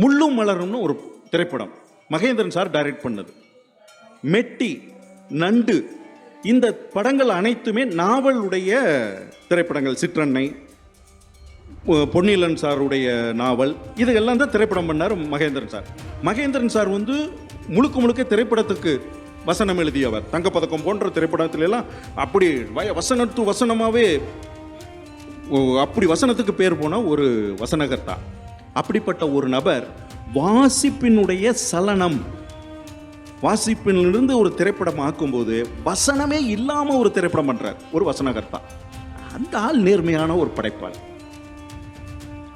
முள்ளும் மலரும்னு ஒரு திரைப்படம் Mahendran sir direct பண்ணது. மெட்டி நண்டு இந்த படங்கள் அனைத்துமே நாவலுடைய திரைப்படங்கள். சிற்றன்னை பொ- சாருடைய நாவல் இதுகெல்லாம் தான் திரைப்படம் பண்ணார் மகேந்திரன் சார். மகேந்திரன் சார் வந்து முழுக்க முழுக்க திரைப்படத்துக்கு வசனம் எழுதியவர். தங்கப்பதக்கம் போன்ற திரைப்படத்திலெல்லாம் அப்படி வய வசனத்து வசனமாகவே அப்படி வசனத்துக்கு பேர் போன ஒரு வசனகர்த்தா. அப்படிப்பட்ட ஒரு நபர் வாசிப்பினுடைய சலனம். வாசிப்பினிலிருந்து ஒரு திரைப்படம் ஆக்கும்போது வசனமே இல்லாமல் ஒரு திரைப்படம் பண்ணுறார் ஒரு வசனகர்த்தா. அந்த ஆள் நேர்மையான ஒரு படைப்பாள்.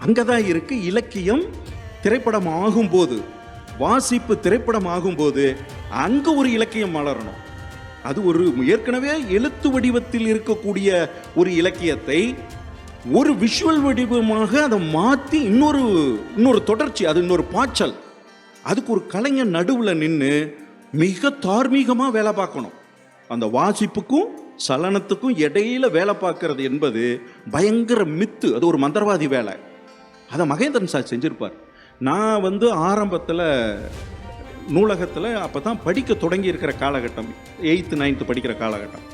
அங்கே தான் இருக்கு இலக்கியம் திரைப்படம் ஆகும்போது. வாசிப்பு திரைப்படம் ஆகும்போது அங்கே ஒரு இலக்கியம் மலரணும் அது ஒரு ஏற்கனவே எழுத்து வடிவத்தில் இருக்கக்கூடிய ஒரு இலக்கியத்தை ஒரு விஷுவல் வடிவமாக அதை மாற்றி இன்னொரு இன்னொரு தொடர்ச்சி அது இன்னொரு பாய்ச்சல். அதுக்கு ஒரு கலைஞர் நடுவில் நின்று மிக தார்மீகமாக வேலை பார்க்கணும். அந்த வாசிப்புக்கும் சலனத்துக்கும் இடையில வேலை பார்க்கறது என்பது பயங்கர மித்து. அது ஒரு மந்திரவாதி வேலை. அதை மகேந்திரன் சார் செஞ்சிருப்பார். நான் வந்து ஆரம்பத்தில் நூலகத்தில் அப்போ தான் படிக்க தொடங்கி இருக்கிற காலகட்டம். எயித்து நைன்த்து படிக்கிற காலகட்டம்.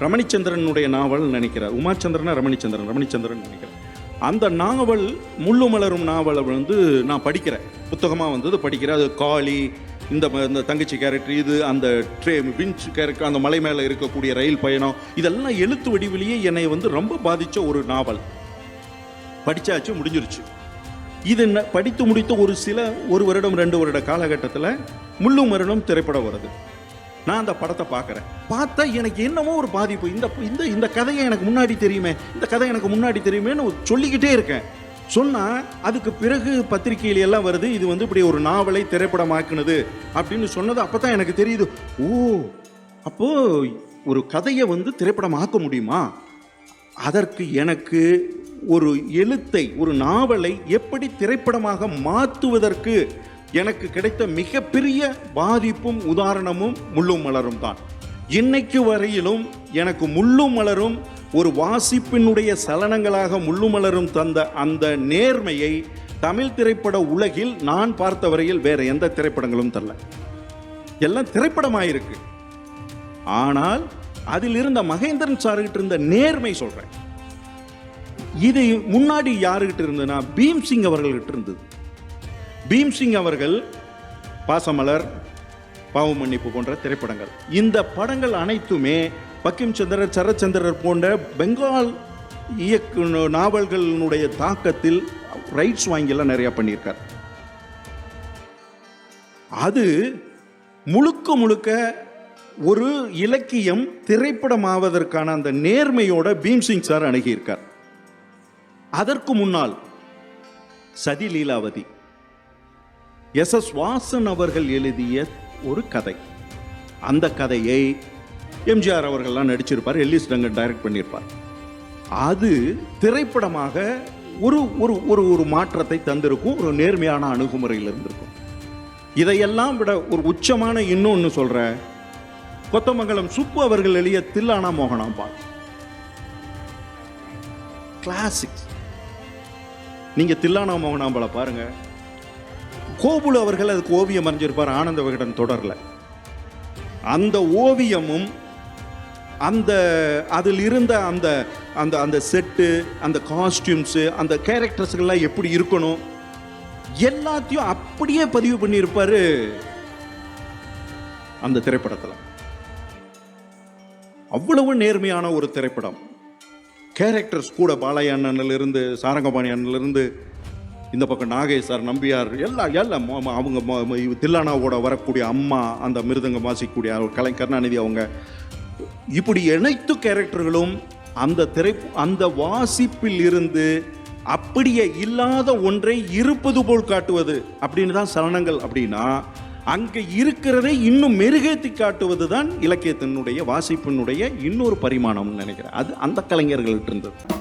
ரமணிச்சந்திரனுடைய நாவல் நினைக்கிறேன் உமாச்சந்திரனா ரமணிச்சந்திரன் ரமணிச்சந்திரன் நினைக்கிறேன் அந்த நாவல் முள்ளு மலரும் நாவலை வந்து நான் படிக்கிறேன். புத்தகமாக வந்தது படிக்கிறேன். அது காளி இந்த இந்த தங்கச்சி கேரக்டர் இது அந்த ட்ரே விஞ்ச் கேரக்டர் அந்த மலை மேலே இருக்கக்கூடிய ரயில் பயணம் இதெல்லாம் எழுத்து வடிவிலேயே என்னை வந்து ரொம்ப பாதித்த ஒரு நாவல். படித்தாச்சும் முடிஞ்சிருச்சு. இது படித்து முடித்த ஒரு சில ஒரு வருடம் ரெண்டு வருட காலகட்டத்தில் முள்ளு மரணம் திரைப்படம் வருது நான் அந்த படத்தை பார்க்குறேன். பார்த்தா எனக்கு என்னமோ ஒரு பாதிப்பு. இந்த இந்த இந்த கதையை எனக்கு முன்னாடி தெரியுமே. இந்த கதை எனக்கு முன்னாடி தெரியுமேன்னு சொல்லிக்கிட்டே இருக்கேன். சொன்னால் அதுக்கு பிறகு பத்திரிகையில எல்லாம் வருது இது வந்து இப்படி ஒரு நாவலை திரைப்படமாக்குனது அப்படின்னு சொன்னது அப்போ தான் எனக்கு தெரியுது. ஓ அப்போ ஒரு கதையை வந்து திரைப்படமாக்க முடியுமா? அதற்கு எனக்கு ஒரு எழுத்தை ஒரு நாவலை எப்படி திரைப்படமாக மாற்றுவதற்கு எனக்கு கிடைத்த மிகப்பெரிய பாதிப்பும் உதாரணமும் முள்ளும் மலரும் தான். இன்னைக்கு வரையிலும் எனக்கு முள்ளும் மலரும் ஒரு வாசிப்பினுடைய சலனங்களாக முள்ளும் மலரும் தந்த அந்த நேர்மையை தமிழ் திரைப்பட உலகில் நான் பார்த்த வரையில் வேற எந்த திரைப்படங்களும் தரல. எல்லாம் திரைப்படமாயிருக்கு. ஆனால் அதில் இருந்த மகேந்திரன் சார்கிட்ட இருந்த நேர்மை சொல்றேன். இது முன்னாடி யாருகிட்ட இருந்ததுன்னா பீம்சிங் அவர்கள்கிட்ட இருந்தது. பீம்சிங் அவர்கள் பாசமலர் பாவ மன்னிப்பு போன்ற திரைப்படங்கள். இந்த படங்கள் அனைத்துமே பக்கிம் சந்திரர் சரச்சந்திரர் போன்ற பெங்கால் இயக்கு நாவல்களினுடைய தாக்கத்தில் ரைட்ஸ் வாங்கியெல்லாம் நிறைய பண்ணியிருக்கார். அது முழுக்க முழுக்க ஒரு இலக்கியம் திரைப்படமாவதற்கான அந்த நேர்மையோட பீம்சிங் சார் அணுகியிருக்கார். அதற்கு முன்னால் சதி லீலாவதி. எஸ் எஸ் வாசன் அவர்கள் எழுதிய ஒரு கதை. அந்த கதையை எம்ஜிஆர் அவர்கள்லாம் நடிச்சிருப்பார் எல்லிஸ் ரங்கன் டைரக்ட் பண்ணியிருப்பார். அது திரைப்படமாக ஒரு ஒரு ஒரு ஒரு மாற்றத்தை தந்திருக்கும் ஒரு நேர்மையான அணுகுமுறையில் இருந்திருக்கும். இதையெல்லாம் விட ஒரு உச்சமான இன்னொன்று சொல்கிற கொத்தமங்கலம் சுப்பு அவர்கள் எழுதிய தில்லானா மோகனாம்பாள் கிளாசிக்ஸ் நீங்கள் தில்லானா மோகனாம்பாளை பாருங்கள் கோபுலு அவர்கள் அதுக்கு ஓவியம் வரைஞ்சிருப்பார் ஆனந்த விகடன் தொடரல. அந்த ஓவியமும் அந்த அதில் இருந்த அந்த அந்த அந்த செட்டு அந்த காஸ்டியூம்ஸு அந்த கேரக்டர்ஸ்கள்லாம் எப்படி இருக்கணும் எல்லாத்தையும் அப்படியே பதிவு பண்ணியிருப்பார் அந்த திரைப்படத்தில். அவ்வளவு நேர்மையான ஒரு திரைப்படம். கேரக்டர்ஸ் கூட பாலையண்ணனிலிருந்து சாரங்கபாணி அண்ணனிலிருந்து இந்த பக்கம் நாகேஸ்வர் நம்பியார் எல்லாம் எல்லாம் அவங்க தில்லானாவோட வரக்கூடிய அம்மா அந்த மிருதங்கம் வாசிக்கக்கூடிய கலை கருணாநிதி அவங்க. இப்படி அனைத்து கேரக்டர்களும் அந்த திரை அந்த வாசிப்பில் இருந்து அப்படியே இல்லாத ஒன்றை இருப்பது போல் காட்டுவது. அப்படின்னு தான் சலனங்கள் அப்படின்னா அங்கே இருக்கிறதை இன்னும் மெருகேற்றி காட்டுவது தான் இலக்கியத்தினுடைய வாசிப்பினுடைய இன்னொரு பரிமாணம்னு நினைக்கிறேன். அது அந்த கலைஞர்கள்ட்ட இருந்தது.